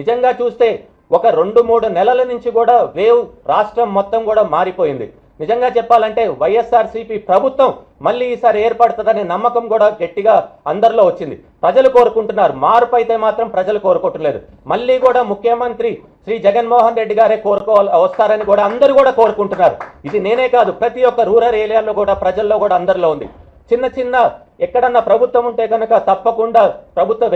నిజంగా చూస్తే ఒక రెండు మూడు నెలల నుంచి కూడా వేవ్ రాష్ట్రం మొత్తం కూడా మారిపోయింది. నిజంగా చెప్పాలంటే వైఎస్ఆర్సీపీ ప్రభుత్వం మళ్ళీ ఈసారి ఏర్పడుతుందనే నమ్మకం కూడా గట్టిగా అందరిలో వచ్చింది. ప్రజలు కోరుకుంటున్నారు. మార్పు అయితే మాత్రం ప్రజలు కోరుకుంటలేదు మళ్ళీ కూడా ముఖ్యమంత్రి శ్రీ జగన్మోహన్ రెడ్డి గారే కోరుకోవాలి వస్తారని కూడా అందరూ కూడా కోరుకుంటున్నారు. ఇది నేనే కాదు ప్రతి ఒక్క రూరల్ ఏరియాలో కూడా ప్రజల్లో కూడా అందరిలో ఉంది. చిన్న చిన్న ఎక్కడన్నా ప్రభుత్వం ఉంటే కనుక తప్పకుండా ప్రభుత్వ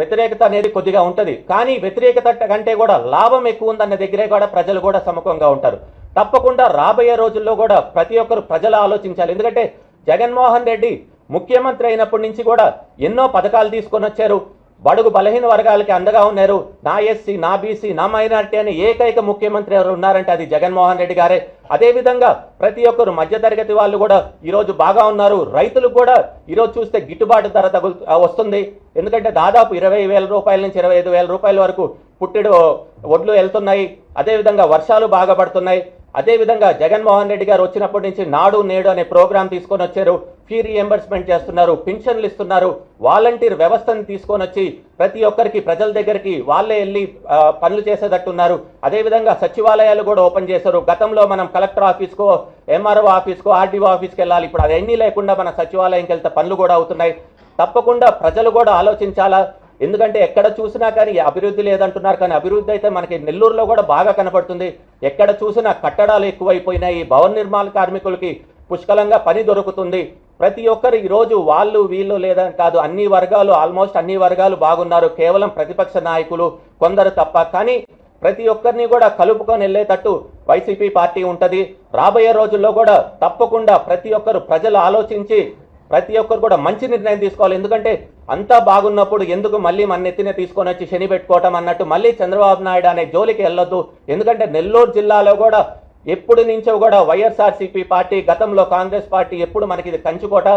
వ్యతిరేకత అనేది కొద్దిగా ఉంటుంది. కానీ వ్యతిరేకత కంటే కూడా లాభం ఎక్కువ ఉందన్న దగ్గరే కూడా ప్రజలు కూడా సమకంగా ఉంటారు. తప్పకుండా రాబోయే రోజుల్లో కూడా ప్రతి ఒక్కరు ప్రజలు ఆలోచించాలి. ఎందుకంటే జగన్మోహన్ రెడ్డి ముఖ్యమంత్రి అయినప్పటి నుంచి కూడా ఎన్నో పథకాలు తీసుకొని వచ్చారు. బడుగు బలహీన వర్గాలకి అండగా ఉన్నారు. నా ఎస్సీ నా బీసీ నా మైనారిటీ అని ఏకైక ముఖ్యమంత్రి ఎవరు ఉన్నారంటే అది జగన్మోహన్ రెడ్డి గారే. అదే విధంగా ప్రతి ఒక్కరు మధ్యతరగతి వాళ్ళు కూడా ఈరోజు బాగా ఉన్నారు. రైతులకు కూడా ఈరోజు చూస్తే గిట్టుబాటు ధర తగులు వస్తుంది. ఎందుకంటే దాదాపు ఇరవై వేల రూపాయల నుంచి ఇరవై ఐదు వేల రూపాయల వరకు పుట్టెడు ఒడ్లు వెళ్తున్నాయి. అదేవిధంగా వర్షాలు బాగా పడుతున్నాయి. అదేవిధంగా జగన్మోహన్ రెడ్డి గారు వచ్చినప్పటి నుంచి నాడు నేడు అనే ప్రోగ్రాం తీసుకొని వచ్చారు. ఫీ రియంబర్స్మెంట్ చేస్తున్నారు పింఛన్లు ఇస్తున్నారు వాలంటీర్ వ్యవస్థను తీసుకొని వచ్చి ప్రతి ఒక్కరికి ప్రజల దగ్గరికి వాళ్ళే వెళ్ళి పనులు చేసేటట్టున్నారు. అదేవిధంగా సచివాలయాలు కూడా ఓపెన్ చేశారు. గతంలో మనం కలెక్టర్ ఆఫీస్కో ఎంఆర్ఓ ఆఫీస్కో ఆర్డీఓ ఆఫీస్కి వెళ్ళాలి. ఇప్పుడు అవన్నీ లేకుండా మన సచివాలయంకి వెళ్తే పనులు కూడా అవుతున్నాయి. తప్పకుండా ప్రజలు కూడా ఆలోచించాలా? ఎందుకంటే ఎక్కడ చూసినా కానీ అభివృద్ధి లేదంటున్నారు. కానీ అభివృద్ధి అయితే మనకి నెల్లూరులో కూడా బాగా కనపడుతుంది. ఎక్కడ చూసినా కట్టడాలు ఎక్కువైపోయినాయి. భవన నిర్మాణ కార్మికులకి పుష్కలంగా పని దొరుకుతుంది. ప్రతి ఒక్కరు ఈరోజు వాళ్ళు వీళ్ళు లేదని కాదు అన్ని వర్గాలు ఆల్మోస్ట్ అన్ని వర్గాలు బాగున్నారు. కేవలం ప్రతిపక్ష నాయకులు కొందరు తప్ప. కానీ ప్రతి ఒక్కరిని కూడా కలుపుకొని వెళ్ళేటట్టు వైసీపీ పార్టీ ఉంటుంది. రాబోయే రోజుల్లో కూడా తప్పకుండా ప్రతి ఒక్కరు ప్రజలు ఆలోచించి ప్రతి ఒక్కరు కూడా మంచి నిర్ణయం తీసుకోవాలి. ఎందుకంటే అంతా బాగున్నప్పుడు ఎందుకు మళ్ళీ మన ఎత్తిన తీసుకొని వచ్చి శని పెట్టుకోవటం అన్నట్టు మళ్ళీ చంద్రబాబు నాయుడు అనే జోలికి వెళ్ళొద్దు. ఎందుకంటే నెల్లూరు జిల్లాలో కూడా ఎప్పుడు నుంచో కూడా వైఎస్ఆర్సీపీ పార్టీ గతంలో కాంగ్రెస్ పార్టీ ఎప్పుడు మనకి ఇది కంచుకోట.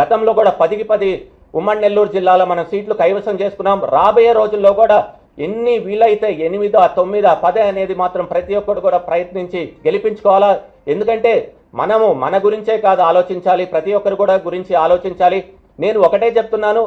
గతంలో కూడా పదికి పది ఉమ్మడి నెల్లూరు జిల్లాలో మనం సీట్లు కైవసం చేసుకున్నాం. రాబోయే రోజుల్లో కూడా ఎన్ని వీలైతే ఎనిమిదో తొమ్మిదో పదే అనేది మాత్రం ప్రతి ఒక్కరు కూడా ప్రయత్నించి గెలిపించుకోవాలా. ఎందుకంటే మనము మన గురించే కాదు ఆలోచించాలి. ప్రతి ఒక్కరు కూడా గురించి ఆలోచించాలి. నేను ఒకటే చెప్తున్నాను.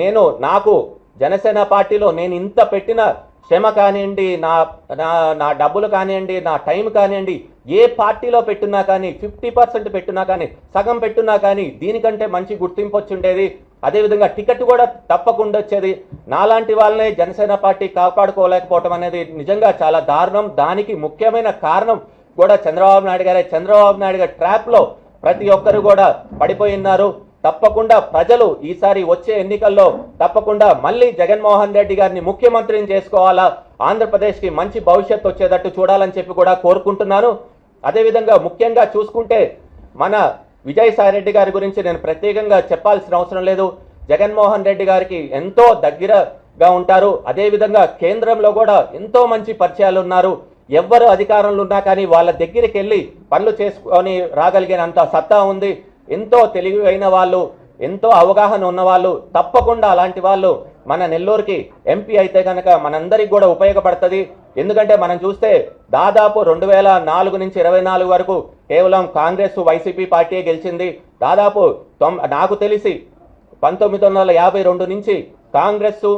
నేను నాకు జనసేన పార్టీలో నేను ఇంత పెట్టిన క్షమ కానివ్వండి నా నా నా డబ్బులు కానివ్వండి నా టైం కానివ్వండి ఏ పార్టీలో పెట్టున్నా కానీ ఫిఫ్టీ పర్సెంట్ పెట్టున్నా కానీ సగం పెట్టున్నా కానీ దీనికంటే మంచి గుర్తింపు వచ్చి ఉండేది. అదేవిధంగా టికెట్ కూడా తప్పకుండా వచ్చేది. నాలాంటి వాళ్ళనే జనసేన పార్టీ కాపాడుకోలేకపోవటం అనేది నిజంగా చాలా దారుణం. దానికి ముఖ్యమైన కారణం కూడా చంద్రబాబు నాయుడు గారే. చంద్రబాబు నాయుడు గారి ట్రాప్లో ప్రతి ఒక్కరు కూడా పడిపోయి ఉన్నారు. తప్పకుండా ప్రజలు ఈసారి వచ్చే ఎన్నికల్లో తప్పకుండా మళ్ళీ జగన్మోహన్ రెడ్డి గారిని ముఖ్యమంత్రిని చేసుకోవాలా? ఆంధ్రప్రదేశ్కి మంచి భవిష్యత్తు వచ్చేటట్టు చూడాలని చెప్పి కూడా కోరుకుంటున్నాను. అదేవిధంగా ముఖ్యంగా చూసుకుంటే మన విజయసాయి రెడ్డి గారి గురించి నేను ప్రత్యేకంగా చెప్పాల్సిన అవసరం లేదు. జగన్మోహన్ రెడ్డి గారికి ఎంతో దగ్గరగా ఉంటారు. అదేవిధంగా కేంద్రంలో కూడా ఎంతో మంచి పరిచయాలు ఉన్నారు. ఎవ్వరు అధికారంలో ఉన్నా కానీ వాళ్ళ దగ్గరికి వెళ్ళి పనులు చేసుకొని రాగలిగినంత సత్తా ఉంది. ఎంతో తెలివైన వాళ్ళు ఎంతో అవగాహన ఉన్నవాళ్ళు తప్పకుండా అలాంటి వాళ్ళు మన నెల్లూరుకి ఎంపీ అయితే కనుక మనందరికి కూడా ఉపయోగపడుతుంది. ఎందుకంటే మనం చూస్తే దాదాపు రెండు వేల నాలుగు నుంచి ఇరవై నాలుగు వరకు కేవలం కాంగ్రెస్ వైసీపీ పార్టీ గెలిచింది. దాదాపు నాకు తెలిసి పంతొమ్మిది వందల యాభై రెండు నుంచి కాంగ్రెస్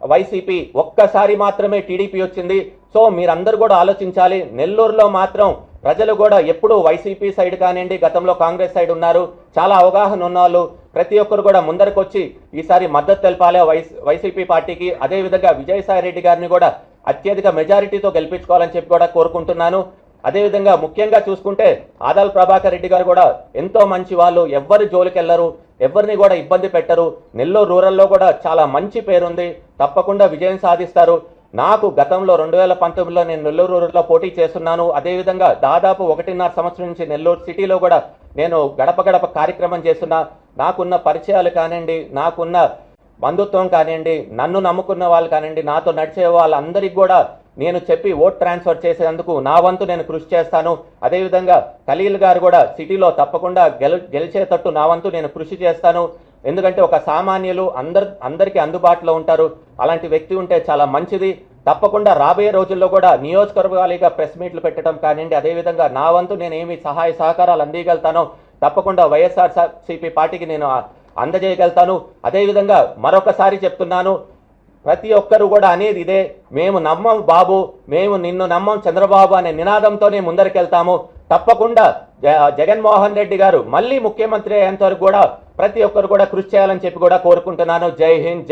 వైసీపీ ఒక్కసారి మాత్రమే టీడీపీ వచ్చింది. సో మీరందరూ కూడా ఆలోచించాలి నెల్లూరులో మాత్రం ప్రజలు కూడా ఎప్పుడు వైసీపీ సైడ్ కానివ్వండి గతంలో కాంగ్రెస్ సైడ్ ఉన్నారు. చాలా అవగాహన ఉన్న వాళ్ళు ప్రతి ఒక్కరు కూడా ముందరకు వచ్చి ఈసారి మద్దతు తెలపాలి. వైసీపీ పార్టీకి. అదేవిధంగా విజయసాయి రెడ్డి గారిని కూడా అత్యధిక మెజారిటీతో గెలిపించుకోవాలని చెప్పి కూడా కోరుకుంటున్నాను. అదేవిధంగా ముఖ్యంగా చూసుకుంటే ఆదాల్ ప్రభాకర్ రెడ్డి గారు కూడా ఎంతో మంచి వాళ్ళు. ఎవ్వరి జోలికెళ్ళరు ఎవరిని కూడా ఇబ్బంది పెట్టరు. నెల్లూరు రూరల్లో కూడా చాలా మంచి పేరుంది. తప్పకుండా విజయం సాధిస్తారు. నాకు గతంలో రెండు వేల పంతొమ్మిదిలో నేను నెల్లూరు రోడ్లో పోటీ చేస్తున్నాను. అదేవిధంగా దాదాపు ఒకటిన్నర సంవత్సరం నుంచి నెల్లూరు సిటీలో కూడా నేను గడప గడప కార్యక్రమం చేస్తున్నా. నాకున్న పరిచయాలు కానివ్వండి నాకున్న బంధుత్వం కానివ్వండి నన్ను నమ్ముకున్న వాళ్ళు కానివ్వండి నాతో నడిచే వాళ్ళందరికీ కూడా నేను చెప్పి ఓట్ ట్రాన్స్ఫర్ చేసేందుకు నా వంతు నేను కృషి చేస్తాను. అదేవిధంగా ఖలీల్ గారు కూడా సిటీలో తప్పకుండా గెలు గెలిచేటట్టు నా వంతు నేను కృషి చేస్తాను. ఎందుకంటే ఒక సామాన్యులు అందరు అందరికీ అందుబాటులో ఉంటారు. అలాంటి వ్యక్తి ఉంటే చాలా మంచిది. తప్పకుండా రాబోయే రోజుల్లో కూడా నియోజకవర్గాలుగా ప్రెస్ మీట్లు పెట్టడం కానివ్వండి అదేవిధంగా నా వంతు నేను ఏమి సహాయ సహకారాలు అందియగలుగుతానో తప్పకుండా వైఎస్ఆర్ సిపి పార్టీకి నేను అందజేయగలుగుతాను. అదేవిధంగా మరొకసారి చెప్తున్నాను ప్రతి ఒక్కరు కూడా అనేది ఇదే. మేము నమ్మం బాబు మేము నిన్ను నమ్మం చంద్రబాబు అనే నినాదంతోనే ముందరికెళ్తాము. తప్పకుండా జగన్మోహన్ రెడ్డి గారు మళ్ళీ ముఖ్యమంత్రి అయ్యేంత వరకు కూడా ప్రతి ఒక్కరు కూడా కృషి చేయాలని చెప్పి కూడా కోరుకుంటున్నాను. జై హింద్